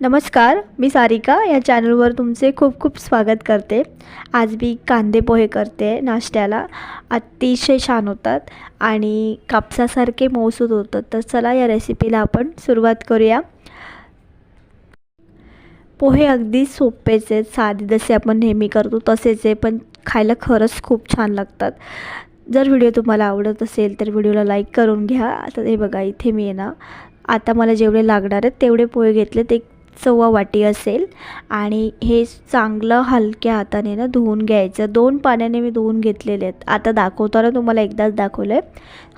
नमस्कार मी सारिका. या चॅनलवर तुमचे खूप खूप स्वागत करते. आज मी कांदे पोहे करते नाश्त्याला. अतिशय छान होतात आणि कापसासारखे मऊसूद होतात. तर चला या रेसिपीला आपण सुरुवात करूया. पोहे अगदी सोपेच आहेत साधे जसे आपण नेहमी करतो तसेच आहे पण खायला खरंच खूप छान लागतात. जर व्हिडिओ तुम्हाला आवडत असेल तर व्हिडिओला लाईक करून घ्या. आता हे बघा इथे मी आहे ना आता मला जेवढे लागणार आहेत तेवढे पोहे घेतले ते सव्वा वाटी असेल. आणि हे चांगलं हलक्या हाताने ना धुवून घ्यायचं. दोन पाण्याने मी धुवून घेतलेले आहेत. आता दाखवताना तुम्हाला एकदाच दाखवलं आहे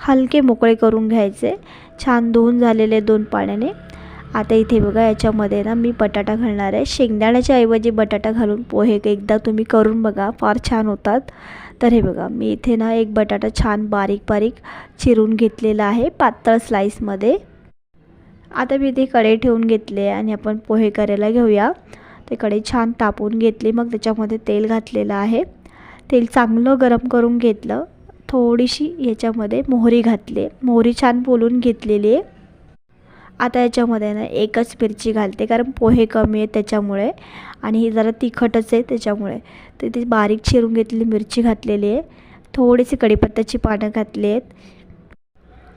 हलके मोकळे करून घ्यायचे. छान धुवून झालेले दोन पाण्याने. आता इथे बघा याच्यामध्ये ना मी बटाटा घालणार आहे. शेंगदाण्याच्या ऐवजी बटाटा घालून पोहे एकदा तुम्ही करून बघा. फार छान होतात. तर हे बघा मी इथे ना एक बटाटा छान बारीक बारीक चिरून घेतलेला आहे. पातळ स्लाईसमध्ये आता मी ते कढई ठेवून घेतले आणि आपण पोहे करायला घेऊया. ते कढई छान तापून घेतली. मग त्याच्यामध्ये तेल घातलेलं आहे. तेल चांगलं गरम करून घेतलं. थोडीशी याच्यामध्ये मोहरी घातली. मोहरी छान बोलून घेतलेली आहे. आता याच्यामध्ये ना एकच मिरची घालते कारण पोहे कमी आहेत त्याच्यामुळे. आणि ही जरा तिखटच आहे त्याच्यामुळे. तर ती बारीक चिरून घेतलेली मिरची घातलेली आहे. थोडीशी कढीपत्त्याची पानं घातली आहेत.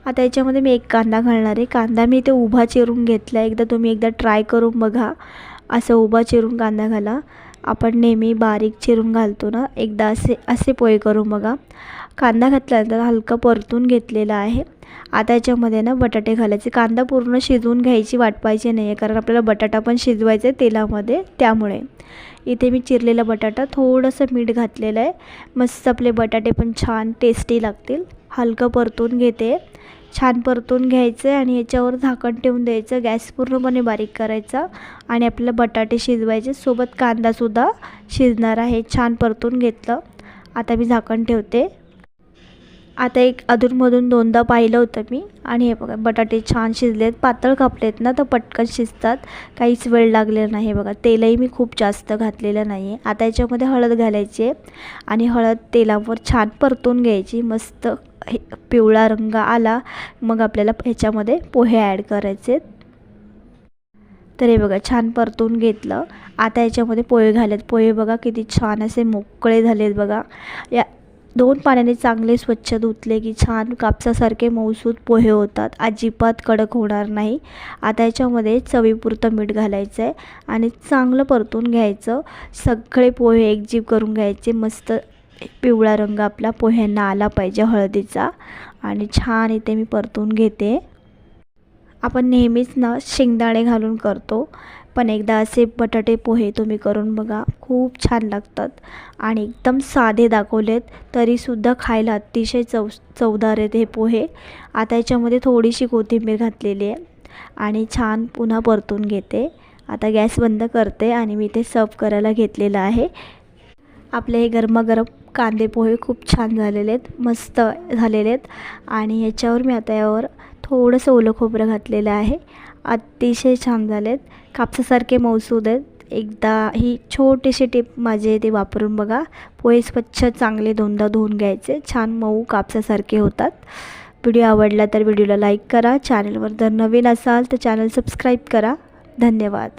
आता याच्यामध्ये मी एक कांदा घालणार आहे. कांदा मी इथे उभा चिरून घेतला एकदा तुम्ही एकदा ट्राय करून बघा. असं उभा चिरून कांदा घाला. आपण नेहमी बारीक चिरून घालतो ना एकदा असे असे पोहे करून बघा. कांदा घातल्यानंतर हलका परतून घेतलेला आहे. आता याच्यामध्ये ना बटाटे घालायचे. कांदा पूर्ण शिजवून घ्यायची वाट पाहिजे नाही आहे कारण आपल्याला बटाटा पण शिजवायचा आहे तेलामध्ये त्यामुळे. इथे मी चिरलेला बटाटा थोडंसं मीठ घातलेलं आहे. मस्त आपले बटाटे पण छान टेस्टी लागतील. हलकं परतून घेते. छान परतून घ्यायचं आणि याच्यावर झाकण ठेवून द्यायचं. गॅस पूर्णपणे बारीक करायचा आणि आपल्याला बटाटे शिजवायचे. सोबत कांदासुद्धा शिजणार आहे. छान परतून घेतलं. आता मी झाकण ठेवते. आता एक अधूनमधून दोनदा पाहिलं होतं मी. आणि हे बघा बटाटे छान शिजलेत पातळ कापलेत ना तर पटकन शिजतात. काहीच वेळ लागलेला नाही हे बघा. तेलही मी खूप जास्त घातलेलं नाही आहे आता याच्यामध्ये हळद घालायची आहे. आणि हळद तेलावर छान परतून घ्यायची. मस्त हे पिवळा रंग आला मग आपल्याला ह्याच्यामध्ये पोहे ॲड करायचे तर हे बघा छान परतून घेतलं. आता याच्यामध्ये पोहे घालेत. पोहे बघा किती छान असे मोकळे झालेत बघा. या दोन पाण्याने चांगले स्वच्छ धुतले की छान कापसासारखे मऊसूद पोहे होतात. अजिबात कडक होणार नाही. आता याच्यामध्ये चवीपुरतं मीठ घालायचं आहे आणि चांगलं परतून घ्यायचं. सगळे पोहे एकजीव करून घ्यायचे. मस्त पिवळा रंग आपला पोह्यांना आला पाहिजे हळदीचा. आणि छान इथे मी परतून घेते. आपण नेहमीच ना शेंगदाणे घालून करतो. पण एकदा असे बटाटे पोहे तुम्ही करून बघा खूप छान लागतात. आणि एकदम साधे दाखवलेत तरीसुद्धा खायला अतिशय चव चवदार आहेत हे पोहे. आता याच्यामध्ये थोडीशी कोथिंबीर घातलेली आहे. आणि छान पुन्हा परतून घेते. आता गॅस बंद करते आणि मी ते सर्व करायला घेतलेलं आहे. आपले हे गरमागरम कांदे पोहे खूप छान झालेले आहेत मस्त झालेले आहेत. आणि याच्यावर मी आता यावर थोडंसं ओलं खोबरं घातलेलं आहे. अतिशय छान झाले आहेत. कापसासारखे मौसूद आहेत. एकदा ही छोटीशी टिप माझे ते वापरून बघा. पोहे स्वच्छ चांगले दोनदा धुवून घ्यायचे. छान मऊ कापसासारखे होतात. व्हिडिओ आवडला तर व्हिडिओला लाईक करा. चॅनलवर जर नवीन असाल तर चॅनल सबस्क्राईब करा. धन्यवाद.